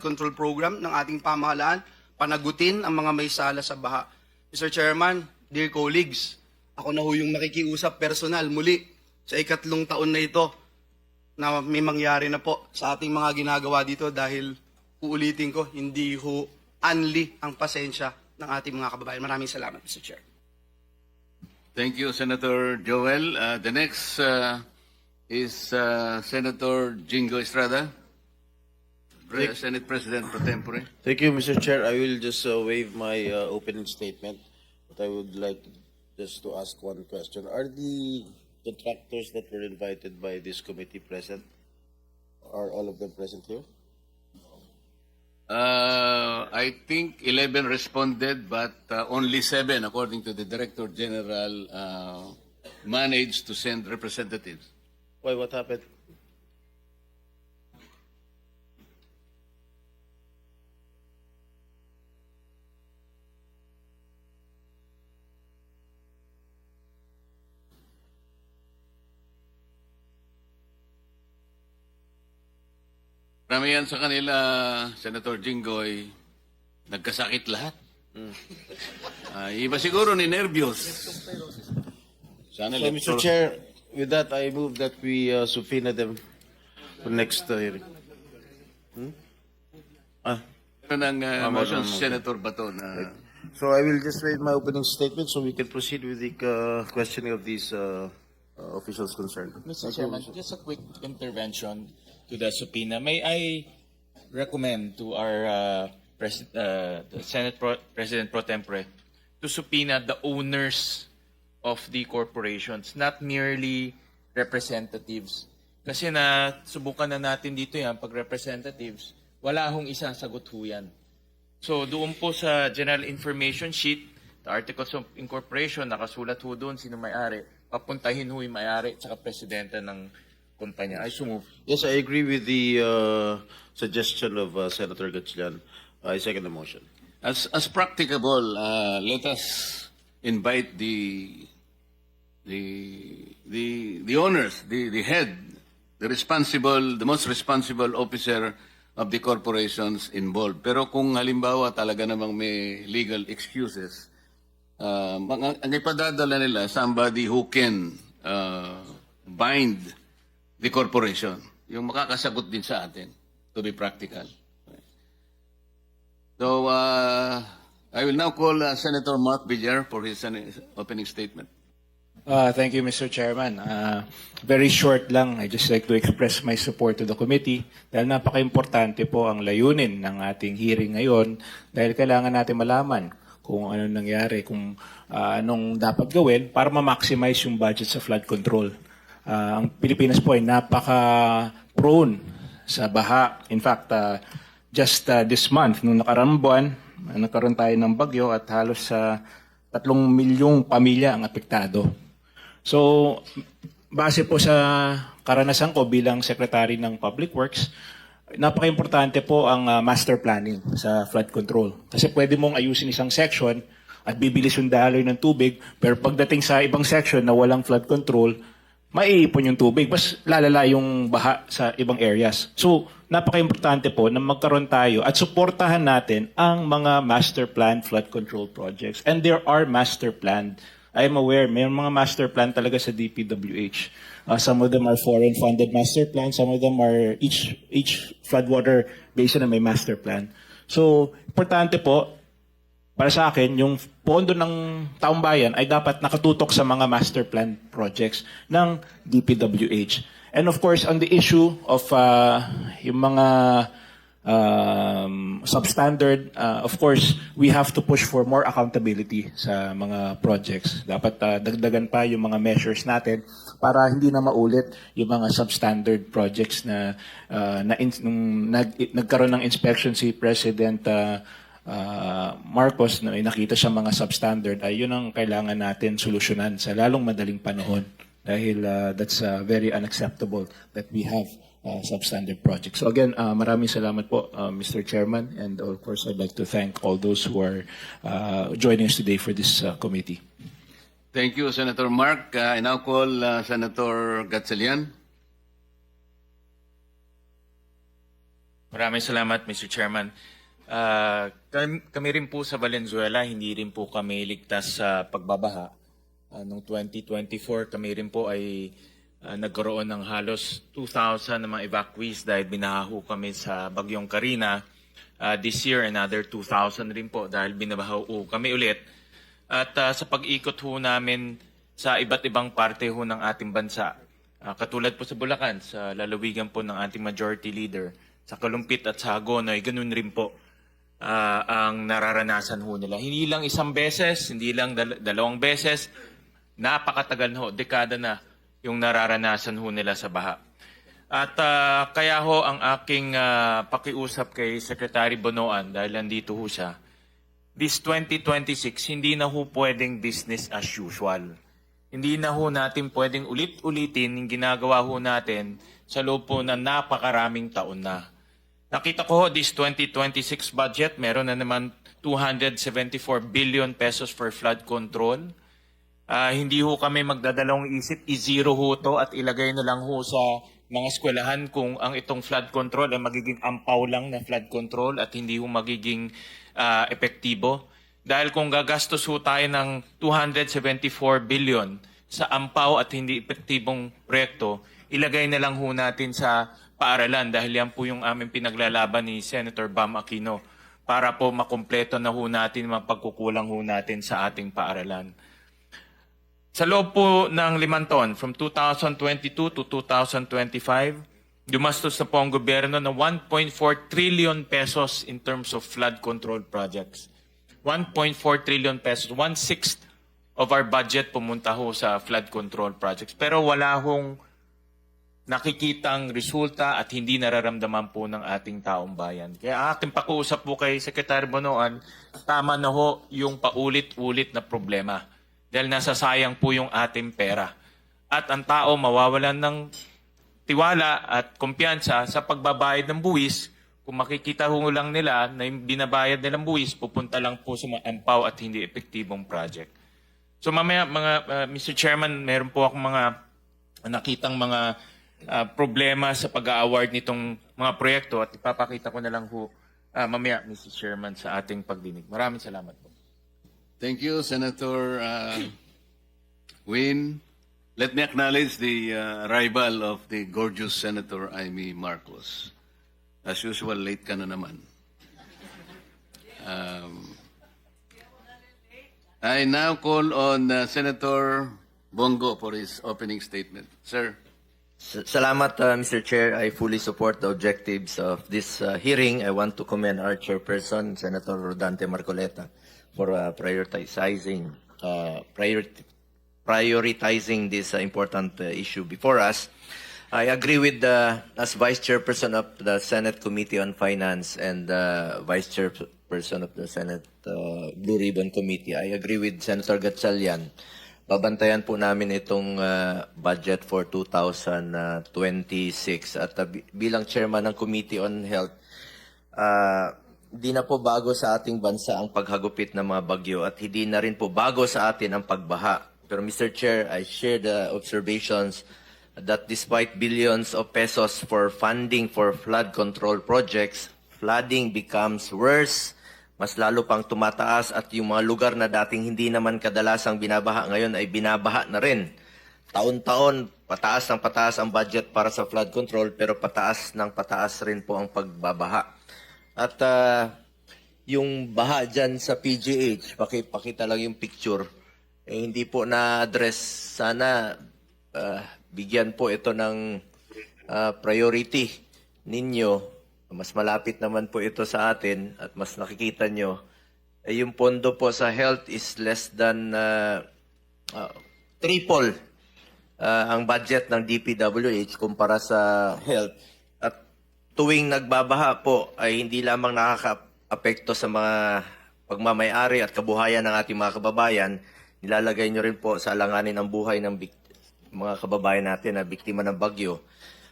control program ng ating pamahalaan, panagutin ang mga may sala sa baha. Mr. Chairman, dear colleagues, ako na ho yung nakikiusap personal muli sa ikatlong taon na ito na may mangyari na po sa ating mga ginagawa dito dahil uulitin ko, hindi ho anli ang pasensya ng ating mga kababayan. Maraming salamat, Mr. Chair. Thank you, Senator Joel. Uh, the next uh, is uh, Senator Jingo Estrada, Pre- Senate President pro tempore. Thank you, Mr. Chair. I will just uh, waive my uh, opening statement, but I would like just to ask one question. Are the contractors that were invited by this committee present? Are all of them present here? Uh, I think 11 responded, but uh, only seven, according to the Director General, uh, managed to send representatives. Why, what happened? Karamihan sa kanila, Senator Jinggoy, nagkasakit lahat. Ah, iba siguro ni nervyos. Sana So, Mr. Chair, with that, I move that we uh, subpoena them for next uh, hearing. Hmm? Ah, ng uh, Ah, motion Senator Bato na so I will just waive my opening statement so we can proceed with the uh, questioning of these uh, uh, officials concerned. Mr. Chairman, just a quick intervention to the subpoena. May I recommend to our uh, pres- uh, Senate Pro- President Pro Tempore to subpoena the owners of the corporations, not merely representatives. Kasi na subukan na natin dito yan pag representatives, wala hong isang sagot ho yan. So doon po sa General Information Sheet, the Articles of Incorporation, nakasulat ho doon sino may-ari. Papuntahin ho yung may-ari at presidente ng kumpanya. I sumove. Yes, I agree with the uh, suggestion of uh, Senator Gatchalian. I second the motion. as as practicable, uh, let us invite the the the the owners, the the head, the responsible, the most responsible officer of the corporations involved. Pero kung halimbawa talaga namang may legal excuses, uh, ang, ang ipadadala nila somebody who can uh, bind the corporation, yung makakasagot din sa atin to be practical. So, uh, I will now call uh, Senator Mark Villar for his uh, opening statement. Uh, thank you, Mr. Chairman. Uh, very short lang, I just like to express my support to the committee dahil napaka-importante po ang layunin ng ating hearing ngayon dahil kailangan natin malaman kung ano nangyari, kung uh, anong dapat gawin para ma-maximize yung budget sa flood control. Uh, ang Pilipinas po ay napaka-prone sa baha. In fact, uh, just uh, this month, nung nakaraang buwan, uh, nagkaroon tayo ng bagyo at halos sa tatlong milyong pamilya ang apektado. So, base po sa karanasan ko bilang Secretary ng Public Works, napaka-importante po ang uh, master planning sa flood control. Kasi pwede mong ayusin isang section at bibilis yung daloy ng tubig, pero pagdating sa ibang section na walang flood control, maiipon yung tubig, mas lalala yung baha sa ibang areas. So, napaka-importante po na magkaroon tayo at suportahan natin ang mga master plan flood control projects. And there are master plan. I am aware, may mga master plan talaga sa DPWH. Uh, some of them are foreign funded master plan, some of them are each each floodwater basin na may master plan. So, importante po para sa akin, yung pondo ng taong bayan ay dapat nakatutok sa mga master plan projects ng DPWH. And of course, on the issue of uh, yung mga um, substandard, uh, of course, we have to push for more accountability sa mga projects. Dapat uh, dagdagan pa yung mga measures natin para hindi na maulit yung mga substandard projects na, uh, na in, nung nag, nagkaroon ng inspection si President uh, uh, Marcos na may nakita siya mga substandard ay yun ang kailangan natin solusyonan sa lalong madaling panahon dahil uh, that's uh, very unacceptable that we have uh, substandard projects. So again, uh, maraming salamat po, uh, Mr. Chairman, and of course, I'd like to thank all those who are uh, joining us today for this uh, committee. Thank you, Senator Mark. Uh, I now call uh, Senator Gatsalian. Maraming salamat, Mr. Chairman. Ah, kami, rin po sa Valenzuela, hindi rin po kami ligtas sa pagbabaha. Ah, noong 2024, kami rin po ay ah, nagkaroon ng halos 2,000 na mga evacuees dahil binaho kami sa Bagyong Karina. Ah, this year, another 2,000 rin po dahil binabaho kami ulit. At ah, sa pag-ikot ho namin sa iba't ibang parte ho ng ating bansa, ah, katulad po sa Bulacan, sa lalawigan po ng ating majority leader, sa Kalumpit at sa Hagonoy, ganun rin po ah, ang nararanasan ho nila. Hindi lang isang beses, hindi lang dal- dalawang beses, napakatagal na ho, dekada na yung nararanasan ho nila sa baha. At ah, kaya ho ang aking ah, pakiusap kay Secretary Bonoan, dahil nandito ho siya, this 2026, hindi na ho pwedeng business as usual. Hindi na ho natin pwedeng ulit-ulitin yung ginagawa ho natin sa loob po na napakaraming taon na. Nakita ko this 2026 budget, meron na naman 274 billion pesos for flood control. Ah, hindi ho kami magdadalawang isip, i-zero ho to at ilagay na lang ho sa mga eskwelahan kung ang itong flood control ay magiging ampaw lang na flood control at hindi ho magiging ah, epektibo. Dahil kung gagastos ho tayo ng 274 billion sa ampaw at hindi epektibong proyekto, ilagay na lang ho natin sa paaralan dahil yan po yung aming pinaglalaban ni Senator Bam Aquino para po makumpleto na ho natin mga pagkukulang ho natin sa ating paaralan. Sa loob po ng limang taon, from 2022 to 2025, dumastos na po ang gobyerno ng 1.4 trillion pesos in terms of flood control projects. 1.4 trillion pesos, one-sixth of our budget pumunta ho sa flood control projects. Pero wala hong nakikitang resulta at hindi nararamdaman po ng ating taong bayan. Kaya aking pakiusap po kay Secretary Bonoan, tama na ho yung paulit-ulit na problema dahil nasasayang po yung ating pera. At ang tao mawawalan ng tiwala at kumpiyansa sa pagbabayad ng buwis kung makikita ho lang nila na yung binabayad nilang buwis pupunta lang po sa mga ampaw at hindi epektibong project. So mamaya mga uh, Mr. Chairman, meron po akong mga nakitang mga uh, problema sa pag-award nitong mga proyekto at ipapakita ko na lang ho uh, mamaya Mr. Chairman sa ating pagdinig. Maraming salamat po. Thank you, Senator uh, Win. Let me acknowledge the uh, arrival of the gorgeous Senator Amy Marcos. As usual, late ka na naman. Um, I now call on uh, Senator Bongo for his opening statement. Sir. Salamat, uh, Mr. Chair. I fully support the objectives of this uh, hearing. I want to commend our chairperson, Senator Rodante Marcoleta, for uh, prioritizing uh, priority, prioritizing this uh, important uh, issue before us. I agree with the as vice chairperson of the Senate Committee on Finance and uh, vice chairperson of the Senate uh, Blue Ribbon Committee. I agree with Senator Gatchalian babantayan po namin itong uh, budget for 2026 at uh, bi- bilang chairman ng Committee on Health uh, di na po bago sa ating bansa ang paghagupit ng mga bagyo at hindi na rin po bago sa atin ang pagbaha. Pero Mr. Chair, I share the observations that despite billions of pesos for funding for flood control projects, flooding becomes worse mas lalo pang tumataas at yung mga lugar na dating hindi naman kadalasang binabaha ngayon ay binabaha na rin. Taon-taon, pataas ng pataas ang budget para sa flood control pero pataas ng pataas rin po ang pagbabaha. At ah, yung baha dyan sa PGH, pakipakita lang yung picture, eh, hindi po na-address. Sana ah, bigyan po ito ng ah, priority ninyo mas malapit naman po ito sa atin at mas nakikita nyo, eh, yung pondo po sa health is less than uh, uh, triple uh, ang budget ng DPWH kumpara sa health. At tuwing nagbabaha po ay hindi lamang nakaka-apekto sa mga pagmamayari at kabuhayan ng ating mga kababayan, nilalagay nyo rin po sa alanganin ang buhay ng mga kababayan natin na biktima ng bagyo.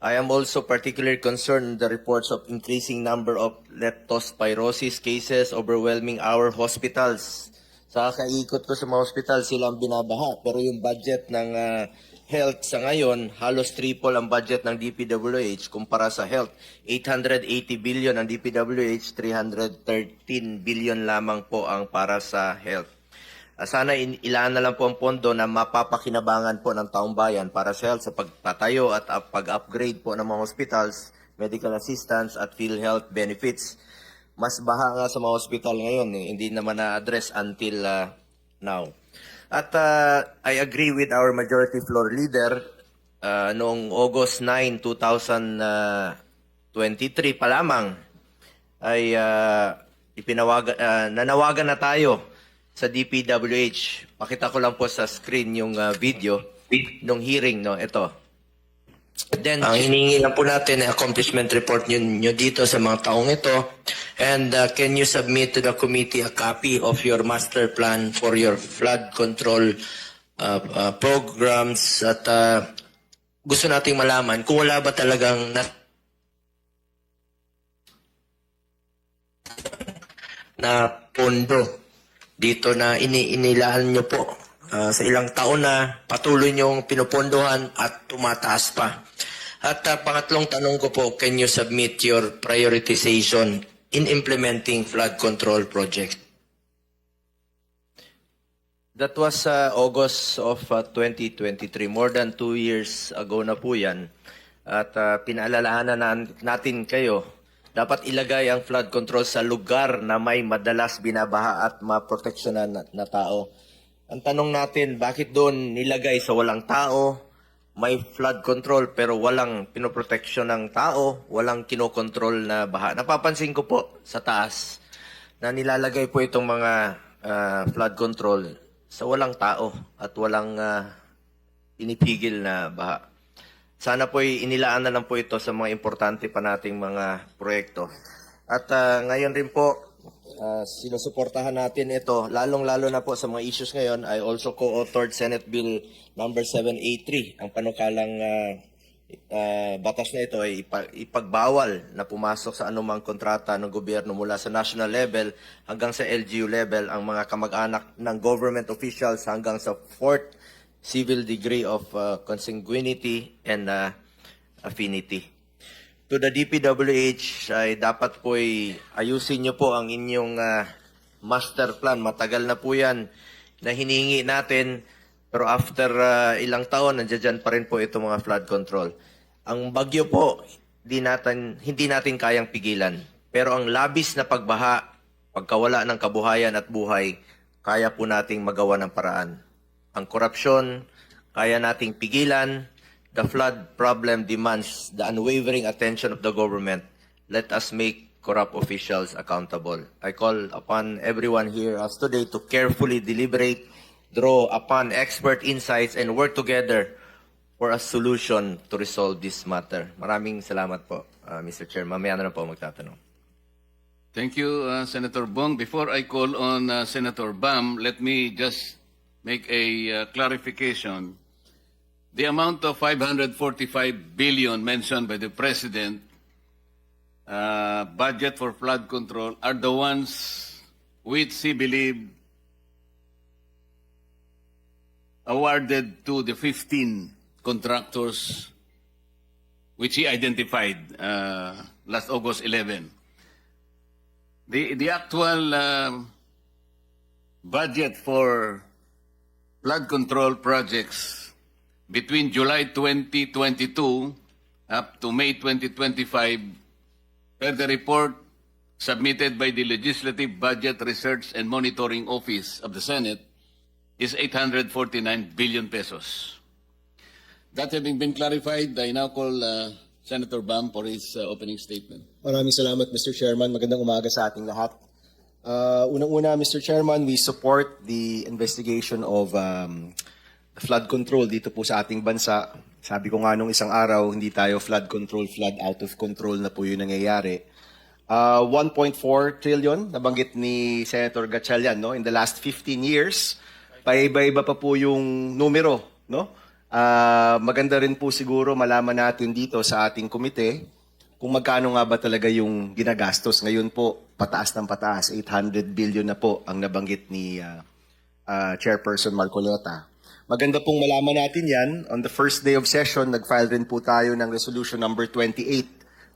I am also particularly concerned the reports of increasing number of leptospirosis cases overwhelming our hospitals. Sa kaikot ko sa mga hospital, sila ang binabaha. Pero yung budget ng ah, health sa ngayon, halos triple ang budget ng DPWH kumpara sa health. 880 billion ang DPWH, 313 billion lamang po ang para sa health. Ah, Sana ilaan na lang po ang pondo na mapapakinabangan po ng taong bayan para sa health sa pagpatayo at pag-upgrade po ng mga hospitals, medical assistance at PhilHealth benefits. Mas baha nga sa mga hospital ngayon, eh, hindi naman na-address until ah, now. At ah, I agree with our majority floor leader ah, noong August 9, 2023 pa lamang ay ah, ipinawagan ah, nanawagan na tayo sa DPWH. Pakita ko lang po sa screen yung ah, video nung hearing no ito. Then ang hiningi lang po natin ay accomplishment report nyo, nyo dito sa mga taong ito and ah, can you submit to the committee a copy of your master plan for your flood control ah, ah, programs at ah, gusto nating malaman kung wala ba talagang na na pondo dito na ini inilaan nyo po ah, sa ilang taon na patuloy nyong pinupondohan at tumataas pa. At ah, pangatlong tanong ko po, can you submit your prioritization in implementing flood control projects? That was uh, August of uh, 2023. More than two years ago na po yan. At uh, pinaalalahanan na- natin kayo, dapat ilagay ang flood control sa lugar na may madalas binabaha at maproteksyonan na, na tao. Ang tanong natin, bakit doon nilagay sa walang tao, may flood control pero walang pinoproteksyon ng tao, walang kinokontrol na baha. Napapansin ko po sa taas na nilalagay po itong mga ah, flood control sa walang tao at walang ah, pinipigil na baha. Sana po inilaan na lang po ito sa mga importante pa nating mga proyekto. At ah, ngayon rin po, ah, sinusuportahan natin ito, lalong-lalo na po sa mga issues ngayon. I also co-authored Senate Bill number 783, ang panukalang ah, ah, batas na ito ay ipa- ipagbawal na pumasok sa anumang kontrata ng gobyerno mula sa national level hanggang sa LGU level ang mga kamag-anak ng government officials hanggang sa fourth civil degree of uh, consanguinity and uh, affinity. To the DPWH, ay dapat po ay ayusin niyo po ang inyong uh, master plan. Matagal na po yan na hiningi natin pero after uh, ilang taon, nandiyan pa rin po itong mga flood control. Ang bagyo po, di natin, hindi natin kayang pigilan. Pero ang labis na pagbaha, pagkawala ng kabuhayan at buhay, kaya po nating magawa ng paraan. Ang korupsyon, kaya nating pigilan. The flood problem demands the unwavering attention of the government. Let us make corrupt officials accountable. I call upon everyone here as today to carefully deliberate, draw upon expert insights, and work together for a solution to resolve this matter. Maraming salamat po, uh, Mr. Chair. Mamaya na po magtatanong. Thank you, uh, Senator Bong. Before I call on uh, Senator Bam, let me just make a uh, clarification. The amount of 545 billion mentioned by the President, uh, budget for flood control, are the ones which he believed awarded to the 15 contractors which he identified uh, last August 11. The, the actual um, budget for flood control projects between July 2022 up to May 2025 per the report submitted by the Legislative Budget Research and Monitoring Office of the Senate is 849 billion pesos. That having been clarified, I now call uh, Senator Bam for his uh, opening statement. Maraming salamat, Mr. Chairman. Magandang umaga sa ating lahat. Uh, Unang-una, Mr. Chairman, we support the investigation of um, flood control dito po sa ating bansa. Sabi ko nga nung isang araw, hindi tayo flood control, flood out of control na po yung nangyayari. Uh, 1.4 trillion, nabanggit ni Senator Gatchalian, no? In the last 15 years, paiba-iba pa po yung numero, no? Ah, maganda rin po siguro malaman natin dito sa ating komite kung magkano nga ba talaga yung ginagastos. Ngayon po, pataas ng pataas, 800 billion na po ang nabanggit ni ah, ah, Chairperson Marcoleta. Maganda pong malaman natin yan. On the first day of session, nag-file rin po tayo ng resolution number 28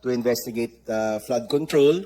to investigate uh, flood control.